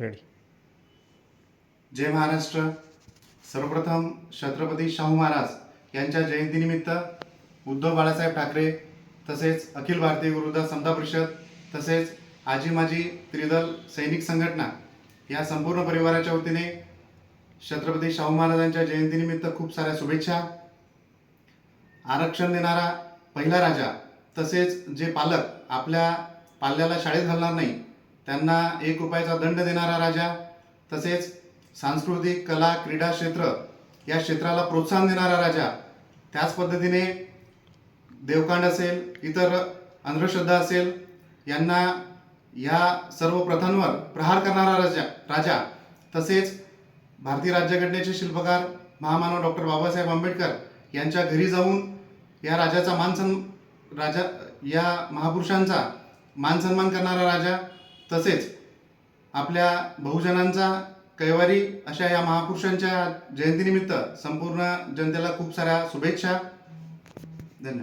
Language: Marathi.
रेडी जय महाराष्ट्र. सर्वप्रथम छत्रपती शाहू महाराज यांच्या जयंतीनिमित्त उद्धव बाळासाहेब ठाकरे तसेच अखिल भारतीय गुरुदास समता परिषद तसेच आजी माजी त्रिदल सैनिक संघटना या संपूर्ण परिवाराच्या वतीने छत्रपती शाहू महाराजांच्या जयंतीनिमित्त खूप साऱ्या शुभेच्छा. आरक्षण देणारा पहिला राजा तसेच जे पालक आपल्या पाल्याला शाळेत घालणार नाही त्यांना एक रुपयाचा दंड देणारा राजा तसेच सांस्कृतिक कला क्रीडा क्षेत्र या क्षेत्राला प्रोत्साहन देणारा राजा. त्याच पद्धतीने देवकांड असेल इतर अंधश्रद्धा असेल यांना या सर्व प्रथांवर प्रहार करणारा राजा राजा. तसेच भारतीय राज्यघटनेचे शिल्पकार महामानव डॉक्टर बाबासाहेब आंबेडकर यांच्या घरी जाऊन या राजाचा मानसन राजा या महापुरुषांचा मान सन्मान करणारा राजा तसेच आपल्या बहुजनांचा कैवारी अशा या महापुरुषांच्या जयंतीनिमित्त संपूर्ण जनतेला खूप साऱ्या शुभेच्छा. धन्यवाद.